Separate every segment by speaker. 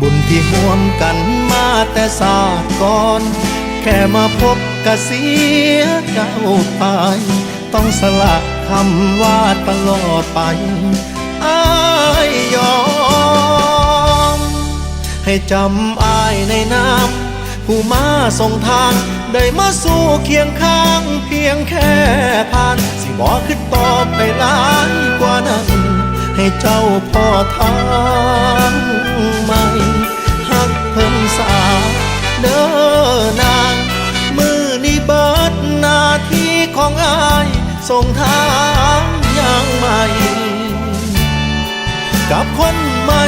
Speaker 1: บุญที่ห่วมกันมาแต่ศาสตร์ก่อน แค่มาพบกะเสียเจ้าไปต้องสละคำว่าตลอดไปอายยอม ให้จำอายในน้ำผู้มาส่งทาง ได้มาสู่เคียงข้าง เพียงแค่ผ่าน สิบอกขึ้นต่อไปหลายกว่านั้น ให้เจ้าพ่อทาง ส่งทางอย่างใหม่ กับคนใหม่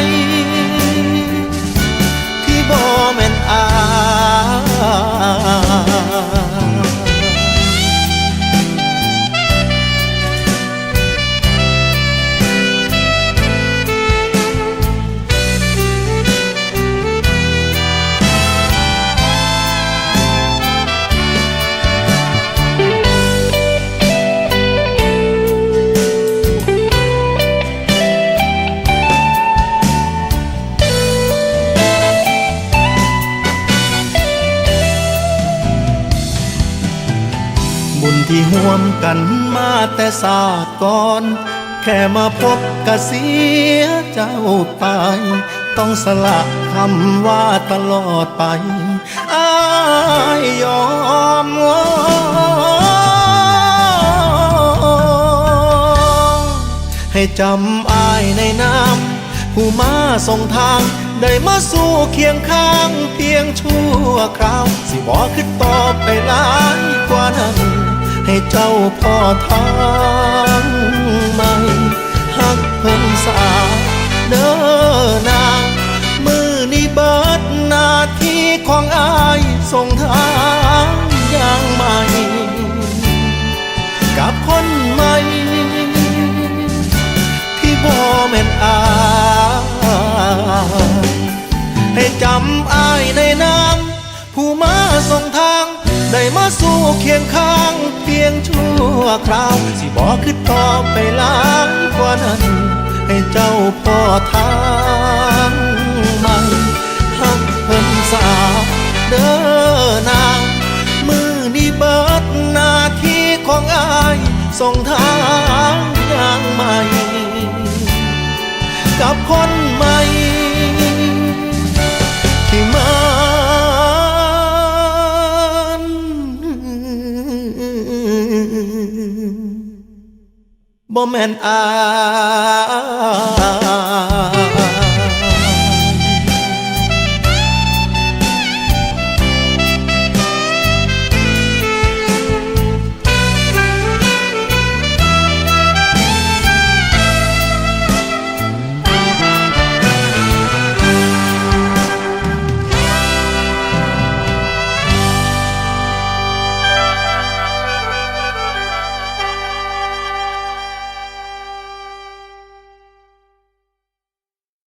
Speaker 1: ที่ห่วมกันมาแต่ศาสตร์ก่อน แค่มาพบกะเสียเจ้าไป ต้องสละคำว่าตลอดไปอายยอมให้จำอายในน้ำผู้มาส่งทางได้มาสู่เคียงข้างเพียงชั่วคราว สิบอกขึ้นต่อไปลายกว่านั้นให้ เจ้าพ่อทางใหม่หักเพิ่นสาเด้อนามือนี้เบิดหน้าที่ของอายส่งทางอย่างใหม่ กับคนใหม่ ที่บ่แม่นอายให้จำอายในน้ำ ผู้มาส่งทาง ได้มาสู่เคียงข้าง เพียงชั่วคราว สิบอกคือต่อไปหลางกว่านั้น ให้เจ้าพ่อทาง บ่แม่นอาย